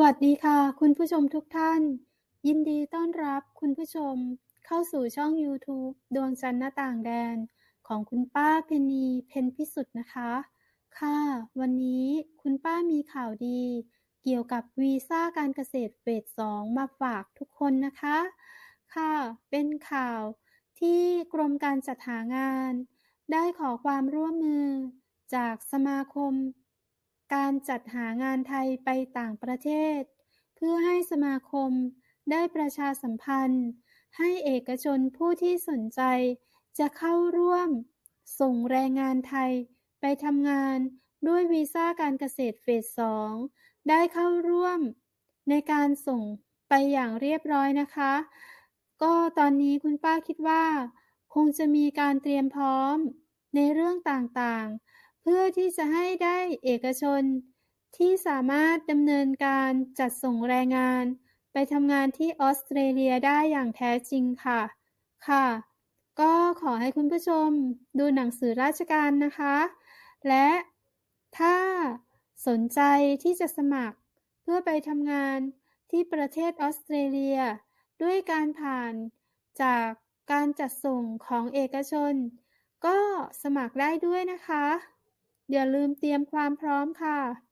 วัสดีค่ะ คุณผู้ชมทุกท่าน ยินดีต้อนรับคุณผู้ชมเข้าสู่ช่องยูทูบดวงจันทร์หน้าต่างแดน ของคุณป้าเพนีเพนพิสุทธ์นะคะ ค่ะ วันนี้คุณป้ามีข่าวดี เกี่ยวกับวีซ่าการเกษตรเฟสสองมาฝากทุกคนนะคะ ค่ะ เป็นข่าวที่กรมการจัดหางาน ได้ขอความร่วมมือ จากสมาคม การจัดหางานไทยไปต่างประเทศ เพื่อให้สมาคมได้ประชาสัมพันธ์ ให้เอกชนผู้ที่สนใจจะเข้าร่วม ส่งแรงงานไทยไปทำงานด้วยวีซ่าการเกษตรเฟสสองได้เข้าร่วม ในการส่งไปอย่างเรียบร้อยนะคะ ก็ตอนนี้คุณป้าคิดว่า คงจะมีการเตรียมพร้อมในเรื่องต่างๆ เพื่อที่จะให้ได้เอกชน ที่สามารถดำเนินการจัดส่งแรงงาน ไปทำงานที่ออสเตรเลียได้อย่างแท้จริงค่ะ ค่ะ ก็ขอให้คุณผู้ชมดูหนังสือราชการนะคะ และถ้าสนใจที่จะสมัครเพื่อไปทำงานที่ประเทศออสเตรเลีย ด้วยการผ่านจากการจัดส่งของเอกชน ก็สมัครได้ด้วยนะคะ อย่าลืมเตรียมความพร้อมค่ะ